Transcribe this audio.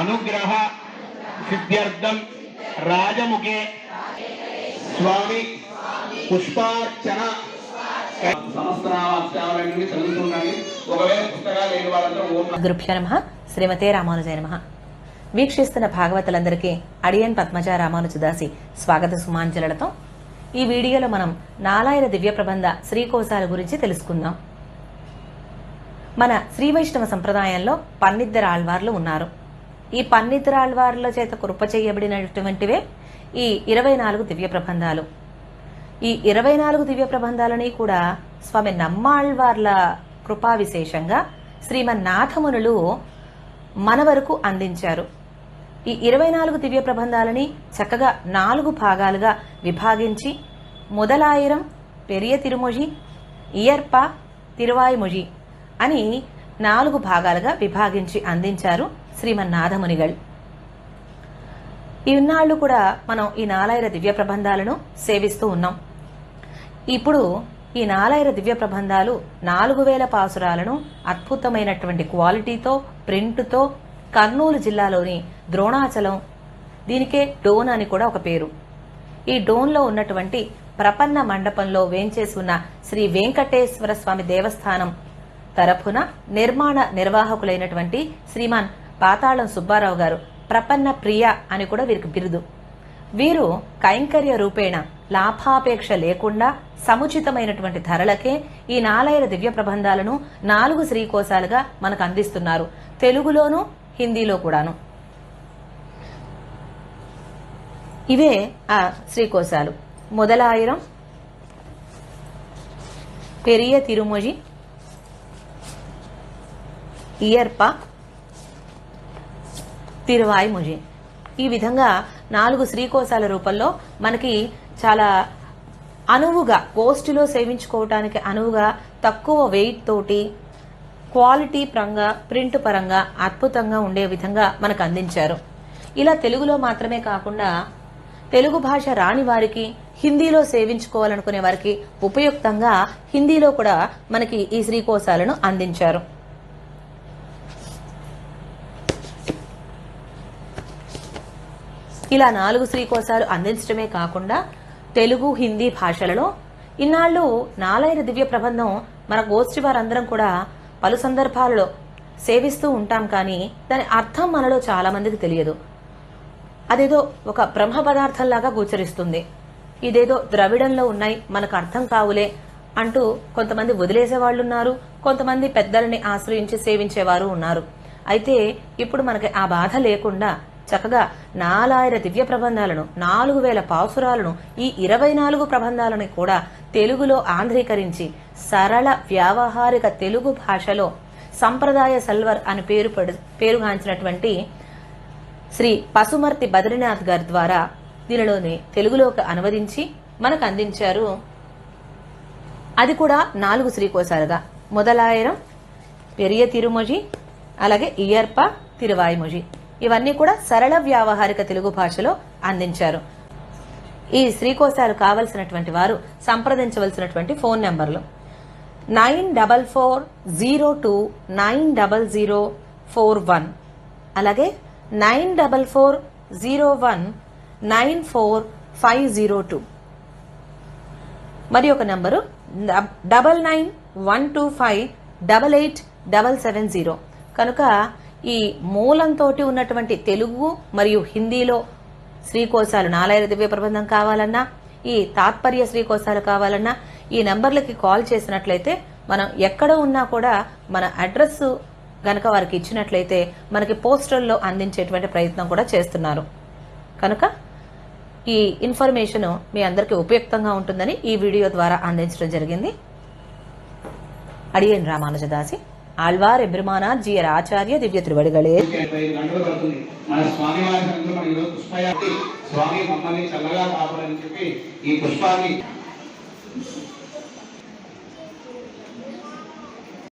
అనుగ్రహ సిద్ధ్యర్థం రాజముఖే స్వామి పుష్పార్చన. గురుభ్యో నమ. శ్రీమతే రామానుజయ నమ. వీక్షిస్తున్న భాగవతులందరికీ అడియన్ పద్మజ రామానుజదాసి స్వాగత సుమాంజలతో ఈ వీడియోలో మనం నాలాయన దివ్య ప్రబంధ శ్రీకోశాల గురించి తెలుసుకుందాం. మన శ్రీ వైష్ణవ సంప్రదాయంలో పన్నిద్దరు ఆళ్వార్లు ఉన్నారు. ఈ పన్నిద్దరు ఆళ్వార్ల చేత కృప చేయబడినటువంటివే ఈ ఇరవై నాలుగు దివ్య ప్రబంధాలు. ఈ ఇరవై నాలుగు దివ్య ప్రబంధాలని కూడా స్వామి నమ్మాళ్వార్ల కృపా విశేషంగా శ్రీమన్నాథమునులు మన వరకు అందించారు. ఈ ఇరవై నాలుగు దివ్య ప్రబంధాలని చక్కగా నాలుగు భాగాలుగా విభాగించి మొదలాయిరం పెరియ తిరుమొజి ఇయర్ప తిరువాయిమొజి అని నాలుగు భాగాలుగా విభాగించి అందించారు శ్రీమన్నాథమునిగల్ ఇన్నాళ్ళు కూడా మనం ఈ నాలాయిర దివ్య ప్రబంధాలను సేవిస్తూ ఉన్నాం. ఇప్పుడు ఈ నాలాయిర దివ్య ప్రబంధాలు నాలుగు వేల పాసురాలను అద్భుతమైనటువంటి క్వాలిటీతో ప్రింటుతో కర్నూలు జిల్లాలోని ద్రోణాచలం దీనికే డోన్ అని కూడా ఒక పేరు. ఈ డోన్లో ఉన్నటువంటి ప్రపన్న మండపంలో వేంచేసి ఉన్న శ్రీ వెంకటేశ్వర స్వామి దేవస్థానం తరఫున నిర్మాణ నిర్వాహకులైనటువంటి శ్రీమాన్ పాతాళం సుబ్బారావు గారు ప్రపన్న ప్రియ అని కూడా వీరికి బిరుదు. వీరు కైంకర్య రూపేణ లాభాపేక్ష లేకుండా సముచితమైనటువంటి ధరలకే ఈ నాలైన దివ్య ప్రబంధాలను నాలుగు శ్రీకోశాలుగా మనకు అందిస్తున్నారు. తెలుగులోను హిందీలో కూడాను. ఇవే ఆ శ్రీకోశాలు. మొదలాయిరం పెరియ తిరుమొజి ఇయర్పా తిరువాయి ముజి. ఈ విధంగా నాలుగు శ్రీకోశాల రూపంలో మనకి చాలా అనువుగా కోస్టులో సేవించుకోవటానికి అనువుగా తక్కువ వెయిట్ తోటి క్వాలిటీ పరంగా ప్రింట్ పరంగా అద్భుతంగా ఉండే విధంగా మనకు అందించారు. ఇలా తెలుగులో మాత్రమే కాకుండా తెలుగు భాష రాని వారికి హిందీలో సేవించుకోవాలనుకునే వారికి ఉపయుక్తంగా హిందీలో కూడా మనకి ఈ శ్రీకోశాలను అందించారు. ఇలా నాలుగు శ్రీకోశాలు అందించడమే కాకుండా తెలుగు హిందీ భాషలలో ఇన్నాళ్ళు నాలైన దివ్య ప్రబంధం మన గోష్ఠి వారందరం కూడా పలు సందర్భాలలో సేవిస్తూ ఉంటాం కానీ దాని అర్థం మనలో చాలామందికి తెలియదు. అదేదో ఒక బ్రహ్మ పదార్థంలాగా గోచరిస్తుంది. ఇదేదో ద్రవిడంలో ఉన్నాయి మనకు అర్థం కావులే అంటూ కొంతమంది వదిలేసే వాళ్ళు ఉన్నారు కొంతమంది పెద్దలని ఆశ్రయించి సేవించేవారు ఉన్నారు. అయితే ఇప్పుడు మనకి ఆ బాధ లేకుండా చక్కగా నాలాయిర దివ్య ప్రబంధాలను నాలుగు వేల పాసురాలను ఈ ఇరవై నాలుగు ప్రబంధాలను కూడా తెలుగులో ఆంధ్రీకరించి సరళ వ్యావహారిక తెలుగు భాషలో సంప్రదాయ సల్వర్ అని పేరు పడు- పేరుగాంచినటువంటి శ్రీ పసుమర్తి బద్రీనాథ్ గారి ద్వారా దీనిలోని తెలుగులోకి అనువదించి మనకు అందించారు. అది కూడా నాలుగు శ్రీకోశాలుగా. మొదలాయరం పెరియ తిరుమొజి అలాగే ఇయర్ప తిరువాయిమొజి. ఇవన్నీ కూడా సరళ వ్యావహారిక తెలుగు భాషలో అందించారు. ఈ శ్రీకోశాలు కావలసినటువంటి వారు సంప్రదించవలసినటువంటి ఫోన్ నెంబర్లు. Nine double four zero two nine double zero four one. అలాగే nine double four zero one nine four five zero two. మరి ఒక number double nine one two five double eight double seven zero. కనుక ఈ మూలంతో ఉన్నటువంటి తెలుగు మరియు హిందీలో శ్రీకోశాలు నాలయ దివ్య ప్రబంధం కావాలన్నా ఈ తాత్పర్య శ్రీకోశాలు కావాలన్నా ఈ నంబర్లకి కాల్ చేసినట్లయితే మనం ఎక్కడ ఉన్నా కూడా మన అడ్రస్ గనక వారికి ఇచ్చినట్లయితే మనకి పోస్టల్లో అందించేటువంటి ప్రయత్నం కూడా చేస్తున్నారు. కనుక ఈ ఇన్ఫర్మేషన్ మీ అందరికీ ఉపయుక్తంగా ఉంటుందని ఈ వీడియో ద్వారా అందించడం జరిగింది. అడియన్ రామానుజదాసి. ఆళ్వార్ ఎబ్రమానాథ్ జియర్ ఆచార్య దివ్య త్రివడిగలే. మన స్వామి స్వామి మమ్మల్ని చల్లగా కాపాడని చెప్పి ఈ పుష్పాన్ని